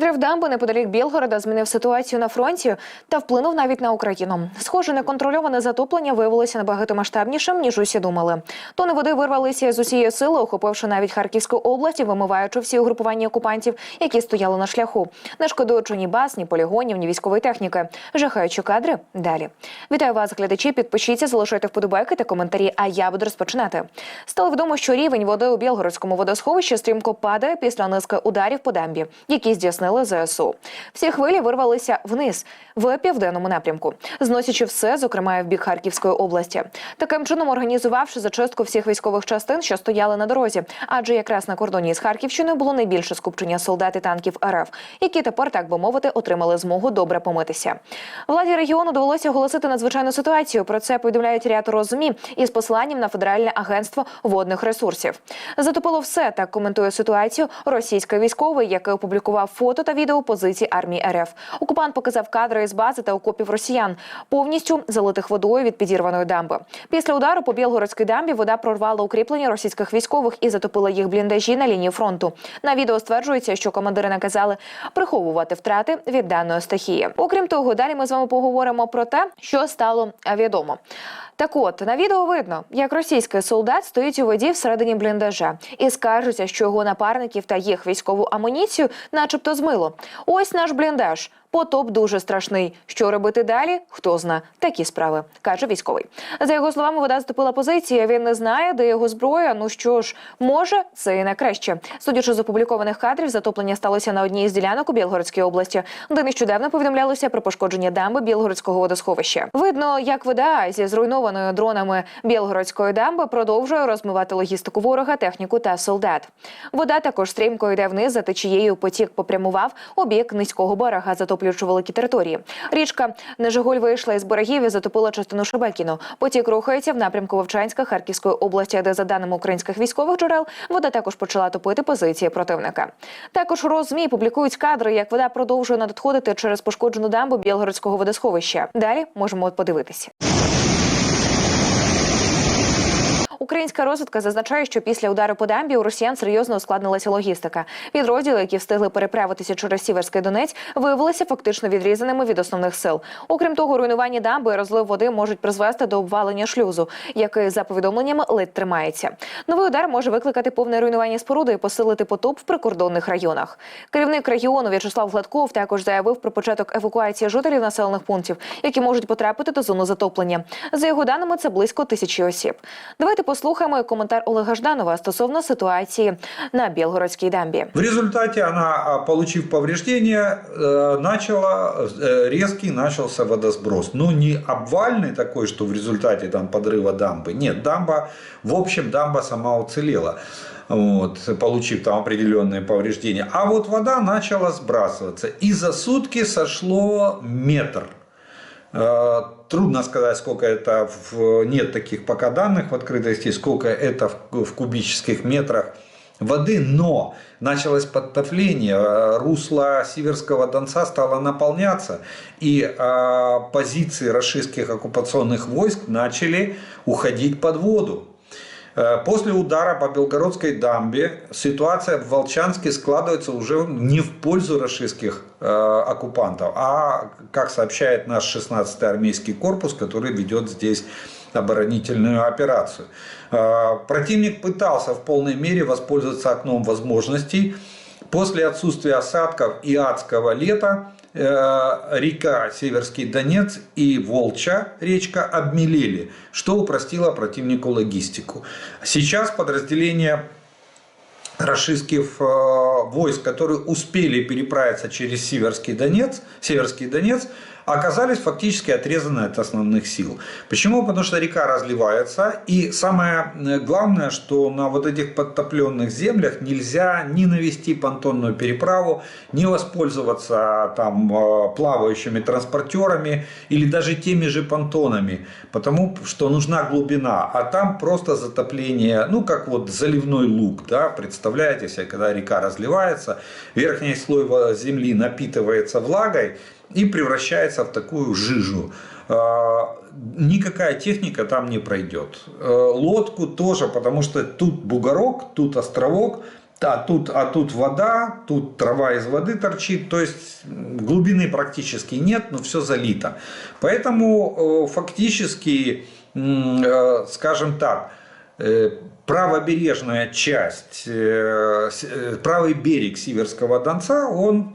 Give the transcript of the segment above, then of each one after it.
Підрив дамби неподалік Білгорода змінив ситуацію на фронті та вплинув навіть на Україну. Схоже, неконтрольоване затоплення виявилося набагато масштабнішим ніж усі думали. Тони води вирвалися з усієї сили, охопивши навіть Харківську область вимиваючи всі угрупування окупантів, які стояли на шляху, не шкодуючи ні баз, ні полігонів, ні військової техніки. Жахаючі кадри далі. Вітаю вас, глядачі. Підпишіться, залишайте вподобайки та коментарі. А я буду розпочинати. Стало відомо, що рівень води у Білгородському водосховищі стрімко падає після низки ударів по дамбі, які здійснили ЗСУ. Всі хвилі вирвалися вниз в південному напрямку, зносячи все, зокрема і в бік Харківської області. Таким чином організувавши зачистку всіх військових частин, що стояли на дорозі, адже якраз на кордоні з Харківщиною було найбільше скупчення солдат і танків РФ, які тепер, так би мовити, отримали змогу добре помитися. Владі регіону довелося оголосити надзвичайну ситуацію. Про це повідомляють ряд розумі із посиланням на Федеральне агентство водних ресурсів. Затопило все так коментує ситуацію російський військовий, який опублікував фото та відео позицій армії РФ. Окупант показав кадри із бази та окопів росіян, повністю залитих водою від підірваної дамби. Після удару по Білгородській дамбі вода прорвала укріплення російських військових і затопила їх бліндажі на лінії фронту. На відео стверджується, що командири наказали приховувати втрати від даної стихії. Окрім того, далі ми з вами поговоримо про те, що стало відомо. Так от на відео видно, як російський солдат стоїть у воді всередині бліндажа і скаржиться, що його напарників та їх військову амуніцію, начебто, змило. Ось наш бліндаж. Потоп дуже страшний. Що робити далі? Хто зна такі справи, каже військовий. За його словами, вода затопила позиції. Він не знає, де його зброя. Ну що ж, може, це і на краще. Судячи з опублікованих кадрів, затоплення сталося на одній із ділянок у Білгородській області, де нещодавно повідомлялося про пошкодження дамби Білгородського водосховища. Видно, як вода зі зруйнованою дронами Білгородської дамби продовжує розмивати логістику ворога, техніку та солдат. Вода також стрімко йде вниз за течією. Потік попрямував у бік низького берега, затоплюючи великі території. Річка Нежиголь вийшла із берегів і затопила частину Шебекіну. Потік рухається в напрямку Вовчанська Харківської області, де за даними українських військових джерел вода також почала топити позиції противника. Також розмі публікують кадри, як вода продовжує надходити через пошкоджену дамбу Білгородського водосховища. Далі можемо подивитися. Українська розвідка зазначає, що після удару по дамбі у росіян серйозно ускладнилася логістика. Підрозділи, які встигли переправитися через Сіверський Донець, виявилися фактично відрізаними від основних сил. Окрім того, руйнування дамби і розлив води можуть призвести до обвалення шлюзу, який за повідомленнями ледь тримається. Новий удар може викликати повне руйнування споруди і посилити потоп в прикордонних районах. Керівник регіону В'ячеслав Гладков також заявив про початок евакуації жителів населених пунктів, які можуть потрапити до зони затоплення. За його даними, це близько тисячі осіб. Давайте послухаємо коментар Олега Жданова стосовно ситуації на Білгородській дамбі. В результате она, а, получив повреждения, э, начала э, резкий начался водосброс. Ну не обвальный такой, что в результате там подрыва дамбы. Нет, дамба, в общем, дамба сама уцелела. Вот, получив там определенные повреждения. А вот вода начала сбрасываться. И за сутки сошло метр. Э, Трудно сказать, сколько это, в, нет таких пока данных в открытой сети, сколько это в, в кубических метрах воды, но началось подтопление, э, русло Сиверского Донца стало наполняться, и э, позиции российских оккупационных войск начали уходить под воду. Э, После удара по Белгородской дамбе ситуация в Волчанске складывается уже не в пользу российских э, оккупантов, а, как сообщает наш 16-й армейский корпус, который ведет здесь оборонительную операцию. Э, Противник пытался в полной мере воспользоваться окном возможностей. После отсутствия осадков и адского лета река Северский Донец и Волча речка обмелели, что упростило противнику логистику. Сейчас подразделения российских э, войск, которые успели переправиться через Северский Донец, Северский Донец, оказались фактически отрезаны от основных сил. Почему? Потому что река разливается. И самое э, главное, что на вот этих подтопленных землях нельзя ни навести понтонную переправу, ни воспользоваться там э, плавающими транспортерами или даже теми же понтонами. Потому что нужна глубина. А там просто затопление, ну как вот заливной луг. Да? Представляете себе, когда река разливается, верхний слой земли напитывается влагой, и превращается в такую жижу. А, Никакая техника там не пройдет. А, Лодку тоже, потому что тут бугорок, тут островок, А тут, а тут вода, тут трава из воды торчит, то есть глубины практически нет, но все залито. Поэтому э, фактически, э, скажем так, правобережная часть, э, э, правый берег Сиверского Донца, он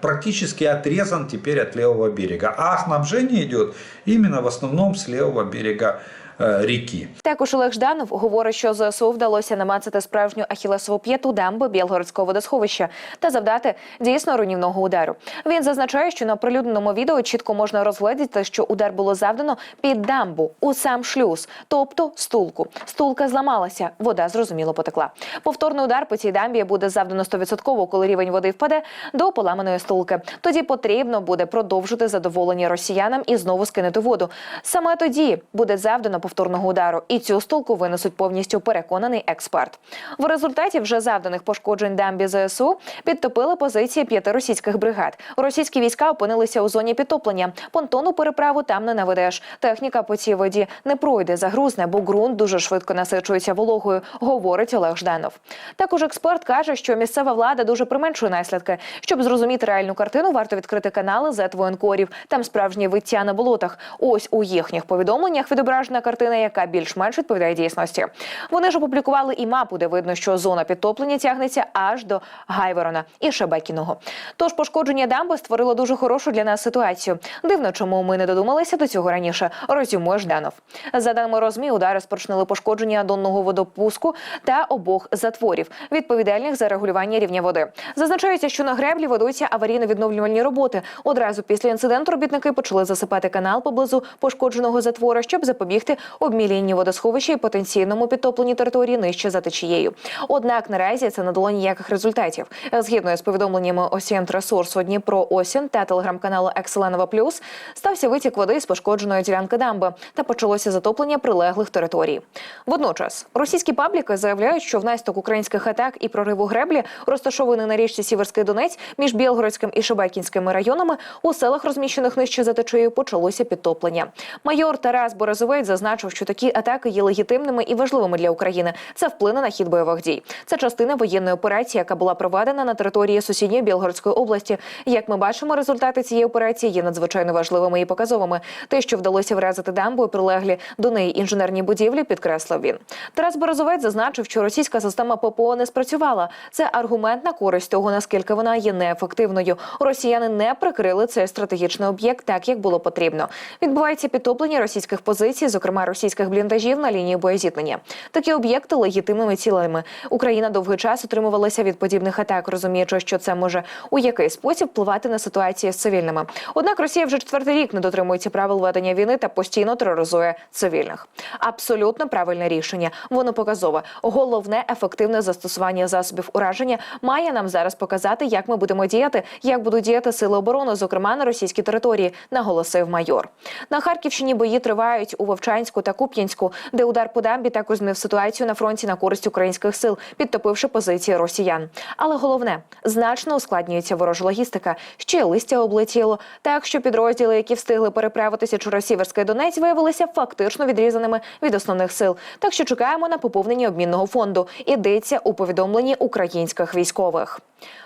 практически отрезан теперь от левого берега. А снабжение идет именно в основном с левого берега э, реки. Також Олег Жданов говорить, що ЗСУ вдалося намацати справжню ахілесову п'яту дамби Білгородського водосховища та завдати дійсно руйнівного удару. Він зазначає, що на прилюдненому відео чітко можна розглядіти, що удар було завдано під дамбу у сам шлюз, тобто стулку. Стулка зламалася, вода зрозуміло потекла. Повторний удар по цій дамбі буде завдано 100%, коли рівень води впаде до поламаної стулки. Тоді потрібно буде продовжити задоволення росіянам і знову скинути воду. Саме тоді буде завдано повторного удару, і цю стулку винесуть повністю переконаний експерт. В результаті вже завданих пошкоджень дамбі ЗСУ підтопили позиції п'яти російських бригад. Російські війська опинилися у зоні підтоплення. Понтону переправу там не наведеш. Техніка по цій воді не пройде, загрузне, бо ґрунт дуже швидко насичується вологою, говорить Олег Жданов. Також експерт каже, що місцева влада дуже применшує наслідки. Щоб зрозуміти реальну картину, варто відкрити канали з воєнкорів. Там справжні виття на болотах. Ось у їхніх повідомленнях відображена картина, яка більш-менш відповідає дійсності. Вони ж опублікували і мапу, де видно, що зона підтоплення тягнеться аж до Гайворона і Шебекіного. Тож пошкодження дамби створило дуже хорошу для нас ситуацію. Дивно, чому ми не додумалися до цього раніше. Розюмує Жданов. За даними розмі, удари спорчнили пошкодження донного водопуску та обох затворів, відповідальних за регулювання рівня води. Зазначається, що на греблі ведуться аварійно-відновлювальні роботи. Одразу після інциденту робітники почали засипати канал поблизу пошкодженого затвора, щоб запобігти обмілінню водосховища і потенційному підтопленні території нижче за течією. Однак наразі це не дало ніяких результатів. Згідно з повідомленнями Осієнт ресурсу Дніпро Осін та телеграм-каналу Екселенова Плюс стався витік води з пошкодженої ділянки дамби та почалося затоплення прилеглих територій. Водночас російські пабліки заявляють, що внаслідок українських атак і прориву греблі, розташований на річці Сіверський Донець між Білгородським і Шебекінськими районами, у селах, розміщених нижче за течією, почалося підтоплення. Майор Тарас Борозовець зазначив, що такі атаки є легітимними і важливими для України. Це вплине на хід бойових дій. Це частина воєнної операції, яка була проведена на території сусідньої Білгородської області. Як ми бачимо, результати цієї операції є надзвичайно важливими і показовими. Те, що вдалося вразити дамбу прилеглі до неї інженерні будівлі, підкреслив він. Тарас Борозовець зазначив, що російська система ППО не спрацювала. Це аргумент на користь того, наскільки вона є неефективною. Росіяни не прикрили цей стратегічний об'єкт так, як було потрібно. Відбувається підтоплення російських позицій, зокрема російських бліндажів на лінії боєзіткнення. Такі об'єкти легітимними цілими. Україна довгий час утримувалася від подібних атак, розуміючи, що це може у який спосіб впливати на ситуацію з цивільними. Однак Росія вже четвертий рік не дотримується правил ведення війни та постійно тероризує цивільних. Абсолютно правильне рішення. Воно показове. Головне ефективне застосування засобів ураження має нам зараз показати, як ми будемо діяти, як будуть діяти сили оборони, зокрема на російській території, наголосив майор. На Харківщині бої тривають у Вовчанську та Куп'янську, де удар по дамбі також змінив ситуацію на фронті на користь українських сил, підтопивши позиції росіян. Але головне значно ускладнюється ворожа логістика. Ще листя облетіло. Так що підрозділи, які встигли переправитися через Сіверський Донець, виявилися фактично відрізаними від основних сил. Так що чекаємо на поповнення обмінного фонду. Ідеться у повідомленні українських військових.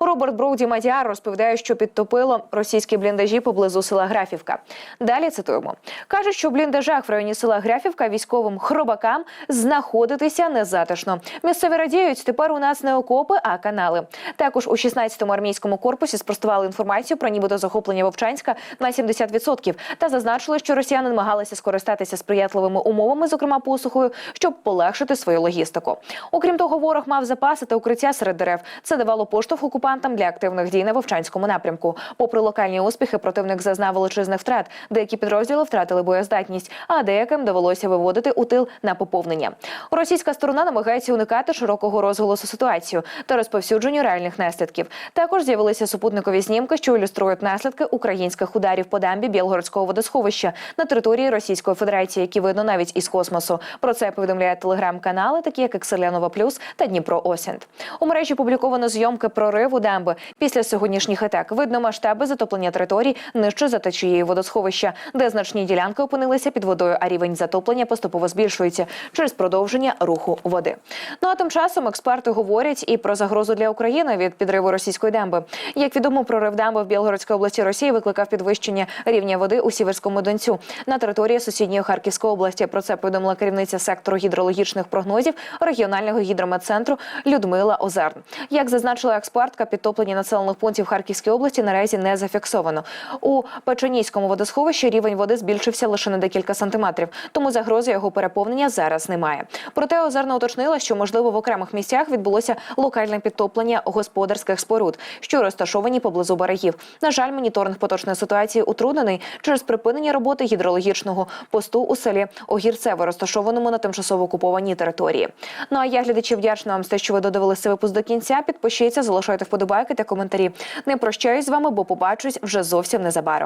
Роберт Броуді Мадіар розповідає, що підтопило російські бліндажі поблизу села Графівка. Далі цитуємо: каже, що в бліндажах в районі села Графівка військовим хробакам знаходитися незатишно. Місцеві радіють, тепер у нас не окопи, а канали. Також у 16-му армійському корпусі спростували інформацію про нібито захоплення Вовчанська на 70% та зазначили, що росіяни намагалися скористатися сприятливими умовами, зокрема посухою, щоб полегшити свою логістику. Окрім того, ворог мав запаси та укриття серед дерев. Це давало поштовх окупантам для активних дій на Вовчанському напрямку. Попри локальні успіхи, противник зазнав величезних втрат. Деякі підрозділи втратили боєздатність, а деяким довелося виводити у тил на поповнення. Російська сторона намагається уникати широкого розголосу ситуацію та розповсюдженню реальних наслідків. Також з'явилися супутникові знімки, що ілюструють наслідки українських ударів по дамбі Білгородського водосховища на території Російської Федерації, які видно навіть із космосу. Про це повідомляють телеграм-канали, такі як Екселянова Плюс та Дніпро Осінт. У мережі публіковано зйомки прориву підриву дамби. Після сьогоднішніх атак видно масштаби затоплення територій нижче за течією водосховища, де значні ділянки опинилися під водою, а рівень затоплення поступово збільшується через продовження руху води. Ну а тим часом експерти говорять і про загрозу для України від підриву російської дамби. Як відомо, прорив дамби в Білгородській області Росії викликав підвищення рівня води у Сіверському Донцю на території сусідньої Харківської області. Про це повідомила керівниця сектору гідрологічних прогнозів регіонального гідрометцентру Людмила Озерн. Як зазначила експертка, підтоплення населених пунктів Харківської області наразі не зафіксовано. У Печенійському водосховищі рівень води збільшився лише на декілька сантиметрів, тому загрози його переповнення зараз немає. Проте Озерна уточнила, що можливо в окремих місцях відбулося локальне підтоплення господарських споруд, що розташовані поблизу берегів. На жаль, моніторинг поточної ситуації утруднений через припинення роботи гідрологічного посту у селі Огірцеве, розташованому на тимчасово окупованій території. Ну а я глядачі вдячна вам за те, що ви додивилися випуск до кінця. Підпишіться, залишайте вподобайки та коментарі. Не прощаюсь з вами, бо побачусь вже зовсім незабаром.